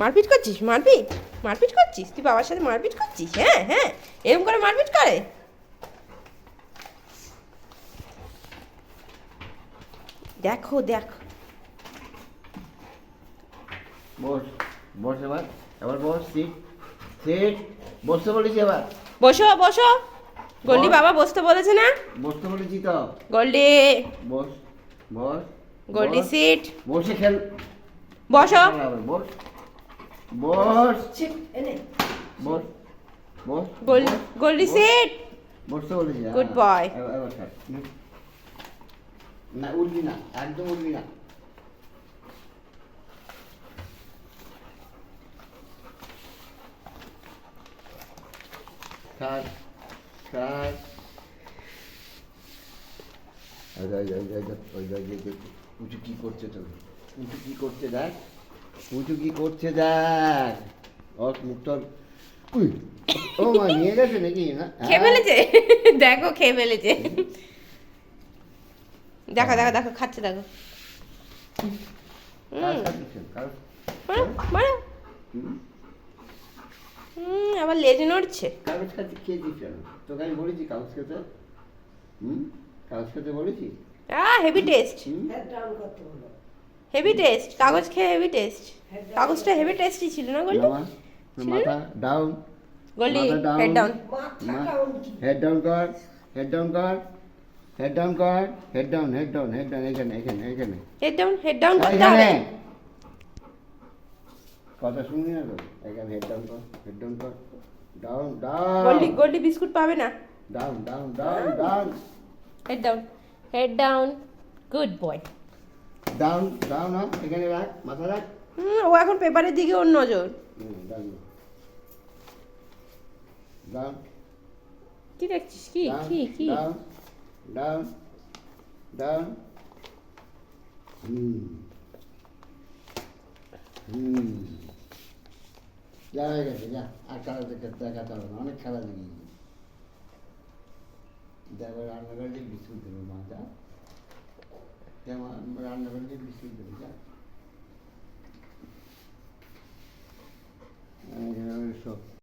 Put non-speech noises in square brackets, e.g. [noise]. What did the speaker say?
মারপিট করছিস? মারপিট? মারপিট করছিস? তুই বাবার সাথে মারপিট করছিস? হ্যাঁ হ্যাঁ। এরকম করে মারপিট করে। দেখো দেখো। বস বস এবার। এবার বস সিট সিট বসতে বলেছি এবার। বসো বসো। গোল্ডি বাবা বসতে বলেছে না? বসতে বলেছি তো। গোল্ডি। বস বস গোল্ডি সিট বসে খেল বসো গোল্ডি সিট বসতে বলেছি হ্যাঁ। Boy. এবার- এবার ছাড়। হুম। না উঠবি না একদম উঠবি না উঁচু কি করছে দেখ উঁচু কি করছে দেখ। ওর মুখটা উই, ও মা নিয়ে গেছে নাকি? না খেয়ে ফেলেছে? [laughs] দেখো খেয়ে ফেলেছে। দেখো দেখো দেখো খাচ্ছে দেখো। হুম, মারো আবার লেজে নড়ছে। কাগজ খাতে খেয়ে দিস কেন? তোকে আমি বলেছি কাগজ খেতে হুম? কাগজ খেতে বলেছি? আহ হেভি টেস্ট হুম? হেভি টেস্ট কাগজ খেয়ে হেভি টেস্ট কাগজটা হেভি টেস্টি ছিল না গোল্ডি? মাথা down Goldie head down head down কর হেড ডাউন কর হেড ডাউন কর head down head down head down এখানে এখানে এখানে। হেড ডাউন হেড ডাউন করতে হবে কথা শুনবি না তো? এখানে হেড ডাউন কর হেড ডাউন কর। Down down Goldie Goldie biscuit পাবে না? Down down down down head down head down good boy down down হ এখানে রাখ মাথা রাখ। হুম ও এখন পেপারের দিকে ওর নজর। ডাউন ডাউন কি দেখছিস? কি কি কি? down, down, down. হুম। হুম। যা হয়ে গেছে যা। আর খেলা দেখে দেখাতে হবে না অনেক খেলা দেখিয়েছি দেখো রান্নাঘরে বিস্কুট দেবে মা যা। যেমন রান্নাঘরে যে বিস্কুট দেবে